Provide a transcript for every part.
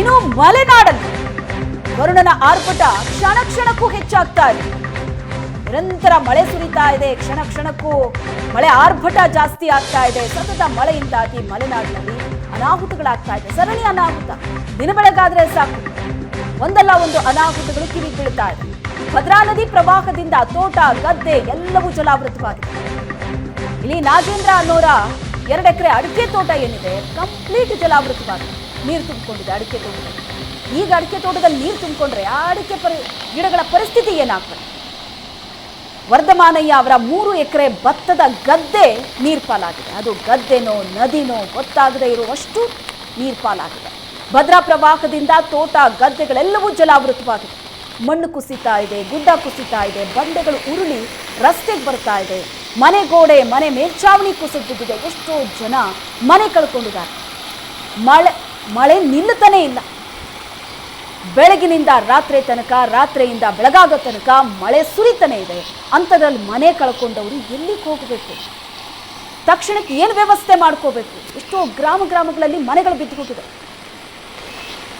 ಇನ್ನು ಮಲೆನಾಡಲ್ಲಿ ವರುಣನ ಆರ್ಭಟ ಕ್ಷಣ ಕ್ಷಣಕ್ಕೂ ಹೆಚ್ಚಾಗ್ತಾ ಇದೆ. ನಿರಂತರ ಮಳೆ ಸುರಿತಾ ಇದೆ, ಕ್ಷಣ ಕ್ಷಣಕ್ಕೂ ಮಳೆ ಆರ್ಭಟ ಜಾಸ್ತಿ ಆಗ್ತಾ ಇದೆ. ಸತತ ಮಳೆಯಿಂದಾಗಿ ಮಲೆನಾಡಿನಲ್ಲಿ ಅನಾಹುತಗಳಾಗ್ತಾ ಇದೆ. ಸರಣಿ ಅನಾಹುತ. ದಿನ ಬೆಳಗಾದ್ರೆ ಸಾಕು. ಒಂದಲ್ಲ ಒಂದು ಅನಾಹುತಗಳು ಕಿವಿ ಬೀಳ್ತಾ ಇದೆ. ಭದ್ರಾ ನದಿ ಪ್ರವಾಹದಿಂದ ತೋಟ, ಗದ್ದೆ ಎಲ್ಲವೂ ಜಲಾವೃತವಾಗಿದೆ. ಇಲ್ಲಿ ನಾಗೇಂದ್ರ ಅನ್ನೋರ ಎರಡು ಎಕರೆ ಅಡಿಕೆ ತೋಟ ಏನಿದೆ ಕಂಪ್ಲೀಟ್ ಜಲಾವೃತವಾಗಿ ನೀರು ತುಂಬಿಕೊಂಡಿದೆ ಅಡಿಕೆ ತೋಟದಲ್ಲಿ. ಈಗ ಅಡಿಕೆ ತೋಟದಲ್ಲಿ ನೀರು ತುಂಬಿಕೊಂಡ್ರೆ ಆ ಅಡಿಕೆ ಪರಿ, ಗಿಡಗಳ ಪರಿಸ್ಥಿತಿ ಏನಾಗ್ತದೆ? ವರ್ಧಮಾನಯ್ಯ ಅವರ ಮೂರು ಎಕರೆ ಭತ್ತದ ಗದ್ದೆ ನೀರ್ಪಾಲಾಗಿದೆ ಅದು ಗದ್ದೆನೋ, ನದಿನೋ ಗೊತ್ತಾಗದೇ ಇರುವಷ್ಟು ನೀರ್ಪಾಲಾಗಿದೆ ಭದ್ರಾ ಪ್ರವಾಹದಿಂದ ತೋಟ, ಗದ್ದೆಗಳೆಲ್ಲವೂ ಜಲಾವೃತವಾಗಿದೆ. ಮಣ್ಣು ಕುಸಿತಾ ಇದೆ, ಗುಡ್ಡ ಕುಸಿತಾ ಇದೆ, ಬಂಡೆಗಳು ಉರುಳಿ ರಸ್ತೆಗೆ ಬರ್ತಾ ಇದೆ. ಮನೆ ಗೋಡೆ, ಮನೆ ಮೇಲ್ಛಾವಣಿ ಕುಸಿದು ಬಿದ್ದಿದೆ ಎಷ್ಟೋ ಜನ ಮನೆ ಕಳ್ಕೊಂಡಿದ್ದಾರೆ. ಮಳೆ ಮಳೆ ನಿಲ್ಲುತ್ತಾನೆ ಇಲ್ಲ. ಬೆಳಗಿನಿಂದ ರಾತ್ರಿ ತನಕ, ರಾತ್ರಿಯಿಂದ ಬೆಳಗಾಗೋ ತನಕ ಮಳೆ ಸುರಿತಾನೆ ಇದೆ. ಅಂಥದ್ರಲ್ಲಿ ಮನೆ ಕಳ್ಕೊಂಡವರು ಎಲ್ಲಿಗೆ ಹೋಗಬೇಕು? ತಕ್ಷಣಕ್ಕೆ ಏನು ವ್ಯವಸ್ಥೆ ಮಾಡ್ಕೋಬೇಕು? ಎಷ್ಟೋ ಗ್ರಾಮ, ಗ್ರಾಮಗಳಲ್ಲಿ ಮನೆಗಳು ಬಿದ್ದುಬಿಟ್ಟಿದೆ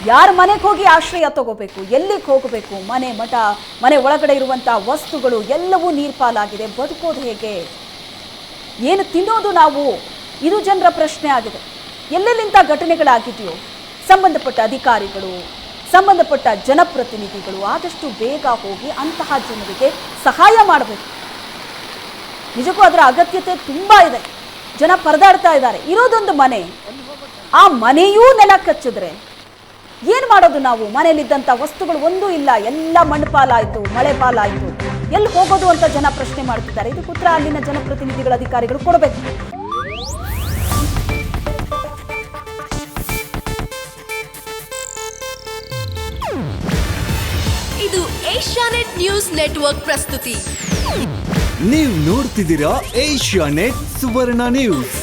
ಯಾರ ಮನೆಗೆ ಹೋಗಿ ಆಶ್ರಯ ತಗೋಬೇಕು, ಎಲ್ಲಿಗೆ ಹೋಗಬೇಕು, ಮನೆ ಮಠ, ಮನೆ ಒಳಗಡೆ ಇರುವಂಥ ವಸ್ತುಗಳು ಎಲ್ಲವೂ ನೀರ್ಪಾಲಾಗಿದೆ. ಬದುಕೋದು ಹೇಗೆ? ಏನು ತಿನ್ನೋದು ನಾವು? ಇದು ಜನರ ಪ್ರಶ್ನೆ ಆಗಿದೆ. ಎಲ್ಲೆಲ್ಲಿಂತ ಘಟನೆಗಳಾಗಿದೆಯೋ, ಸಂಬಂಧಪಟ್ಟ ಅಧಿಕಾರಿಗಳು, ಸಂಬಂಧಪಟ್ಟ ಜನಪ್ರತಿನಿಧಿಗಳು ಆದಷ್ಟು ಬೇಗ ಹೋಗಿ ಅಂತಹ ಜನರಿಗೆ ಸಹಾಯ ಮಾಡಬೇಕು. ನಿಜಕ್ಕೂ ಅದರ ಅಗತ್ಯತೆ ತುಂಬ ಇದೆ. ಜನ ಪರದಾಡ್ತಾ ಇದ್ದಾರೆ. ಇರೋದೊಂದು ಮನೆ. ಆ ಮನೆಯೂ ನೆಲ ಕಚ್ಚಿದ್ರೆ ಏನು ಮಾಡೋದು ನಾವು? ಮನೆಯಲ್ಲಿದ್ದಂಥ ವಸ್ತುಗಳು ಒಂದೂ ಇಲ್ಲ. ಎಲ್ಲ ಮಣ್ಣು ಪಾಲಾಯಿತು ಮಳೆ ಪಾಲಾಯಿತು ಎಲ್ಲಿ ಹೋಗೋದು ಅಂತ ಜನ ಪ್ರಶ್ನೆ ಮಾಡ್ತಿದ್ದಾರೆ. ಇದು ಉತ್ತರ ಅಲ್ಲಿನ ಜನಪ್ರತಿನಿಧಿಗಳ ಅಧಿಕಾರಿಗಳು ಕೊಡಬೇಕು. ಇದು ಏಷ್ಯಾನೆಟ್ ನ್ಯೂಸ್ ನೆಟ್ವರ್ಕ್ ಪ್ರಸ್ತುತಿ. ನೀವು ನೋಡ್ತಿದ್ದೀರಾ ಏಷ್ಯಾ ನೆಟ್ ಸುವರ್ಣ ನ್ಯೂಸ್.